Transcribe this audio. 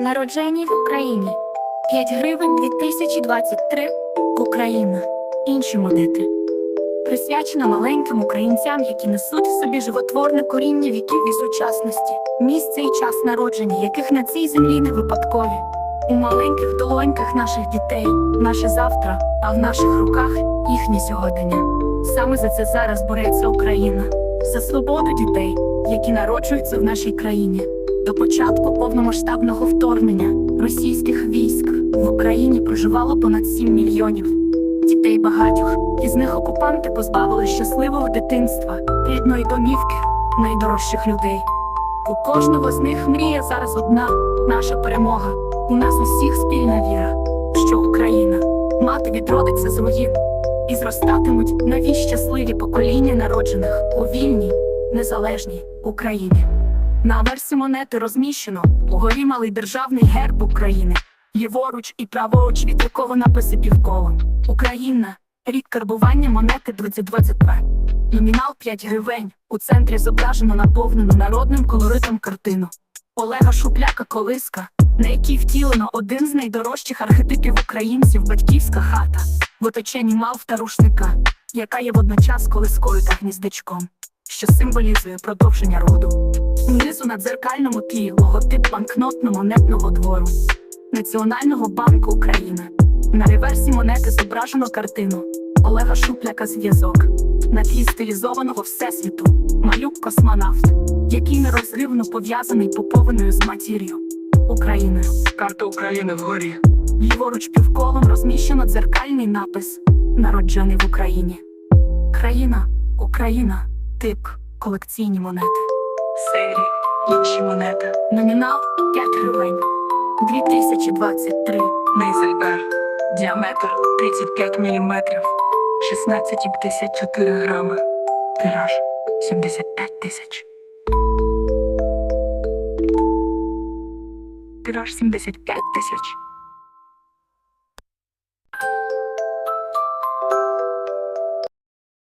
Народжені в Україні. 5 гривень 2023. Україна. Інші монети. Присвячена маленьким українцям, які несуть в собі животворне коріння віків і сучасності, місце і час народження, яких на цій землі не випадкові. У маленьких долоньках наших дітей, наше завтра, а в наших руках їхнє сьогодення. Саме за це зараз бореться Україна, за свободу дітей, які народжуються в нашій країні. До початку повномасштабного вторгнення російських військ в Україні проживало понад 7 мільйонів дітей багатьох. Із них окупанти позбавили щасливого дитинства, рідної домівки, найдорожчих людей. У кожного з них мрія зараз одна наша перемога. У нас усіх спільна віра, що Україна мати відродиться з руїн і зростатимуть нові щасливі покоління народжених у вільній, незалежній Україні. На версі монети розміщено угорі малий державний герб України. Ліворуч і праворуч від написи півколом. Україна. Рік карбування монети 2022. Номінал 5 гривень. У центрі зображено наповнену народним колоритом картину. Олега Шупляка колиска, на якій втілено один з найдорожчих архетипів українців батьківська хата, в оточенні мав рушника, яка є водночас колискою та гніздечком, що символізує продовження роду. Внизу на дзеркальному тлі логотип банкнотно-монетного двору Національного банку України. На реверсі монети зображено картину Олега Шупляка зв'язок на тлі стилізованого всесвіту, малюк космонавт, який нерозривно пов'язаний поповиною з матір'ю Україною. Карта України вгорі. Ліворуч півколом розміщено дзеркальний напис Народжений в Україні. Країна, Україна, тип колекційні монети. Серії. Інші монети. Номінал 5 гривень. 2023. Мейзельбер. Діаметр 35 мм. 16,54 грами. Тираж 75 тисяч. Тираж 75 тисяч.